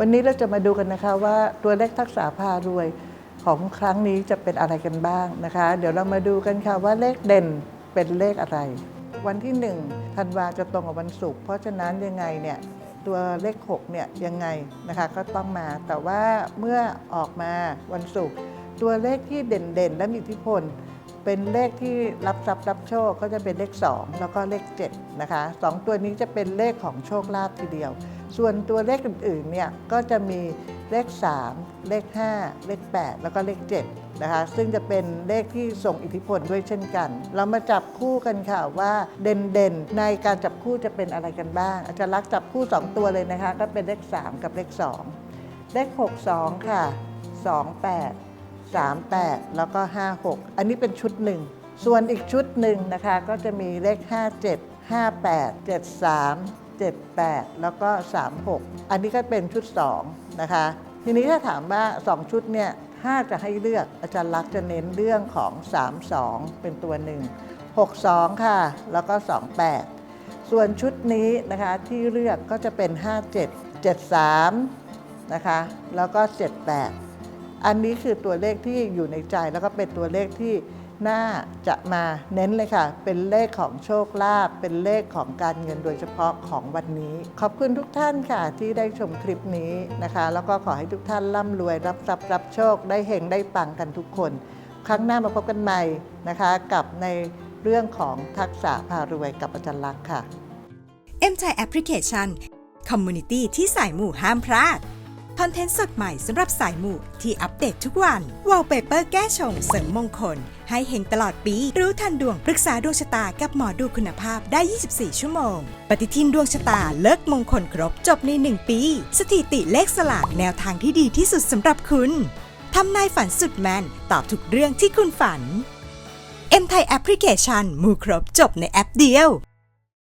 วันนี้เราจะมาดูกันนะคะว่าตัวเลขทักษะพารวยของครั้งนี้จะเป็นอะไรกันบ้างนะคะ เดี๋ยวเรามาดูกันค่ะว่าเลขเด่นเป็นเลขอะไร วันที่1ธันวาจะตรงกับวันศุกร์เพราะฉะนั้นยังไงเนี่ยตัวเลข6เนี่ยยังไงนะคะก็ต้องมา แต่ว่าเมื่อออกมาวันศุกร์ตัวเลขที่เด่นๆ และมีอิทธิพล เป็นเลขที่รับทรัพย์รับโชคก็จะเป็นเลข 2 แล้วก็เลข7นะคะสองตัวนี้จะเป็นเลขของโชคลาภทีเดียวส่วนตัวเลขอื่นๆเนี่ยก็จะมีเลข 3 เลข 5 เลข 8 แล้วก็เลข 7 นะคะ ซึ่งจะเป็นเลขที่ส่งอิทธิพลด้วยเช่นกัน เรามาจับคู่กันค่ะว่าเด่นๆ ในการจับคู่จะเป็นอะไรกันบ้าง อาจารย์ลักจับคู่ 2 ตัวเลยนะคะ ก็เป็นเลข 3 กับเลข 2 เลข 62 ค่ะ 28 38 แล้วก็ 56 อันนี้เป็นชุดหนึ่ง ส่วนอีกชุดหนึ่งนะคะ ก็จะมีเลข 57 58 73 78 แล้วก็ 36 อันนี้ก็เป็นชุด 2 นะคะ ทีนี้ถ้าถามว่า 2 ชุดเนี่ยถ้าจะให้เลือกอาจารย์ลักษณ์จะเน้นเรื่องของ 32 เป็นตัวหนึ่ง62 ค่ะ แล้วก็ 28 ส่วนชุดนี้นะคะที่เลือกก็จะเป็น 57 73 นะคะ แล้วก็ 78 อันนี้คือตัวเลขที่อยู่ในใจแล้วก็เป็นตัวเลขที่ หน่าจะมาเน้นเลยค่ะ เป็นเลขของโชคลาภเป็นเลขของการเงินโดยเฉพาะของวันนี้ ขอบคุณทุกท่านค่ะ ที่ได้ชมคลิปนี้นะคะ แล้วก็ขอให้ทุกท่านร่ำรวยรับทรัพย์รับโชคได้เฮงได้ปังกันทุกคน ครั้งหน้ามาพบกันใหม่นะคะ กับในเรื่องของทักษะพารวยกับอาจารย์ลักษณ์ค่ะ M Thai Application Community ที่สายหมู่ห้ามพลาด คอนเทนต์สดใหม่สำหรับสายหมู่ที่อัปเดตทุกวัน w a l l p a p e r แก้ชงเสริมมงคล ให้เฮงตลอดปี รู้ทันดวงปรึกษาดวงชะตากับหมอดูคุณภาพได้ 24 ชั่วโมง ปฏิทินดวงชะตาเลิกมงคลครบจบใน 1 ปี สถิติเลขสลากแนวทางที่ดีที่สุดสำหรับคุณทำนายฝันสุดแมนตอบทุกเรื่องที่คุณฝัน M Thai Application มูครบจบในแอปเดียว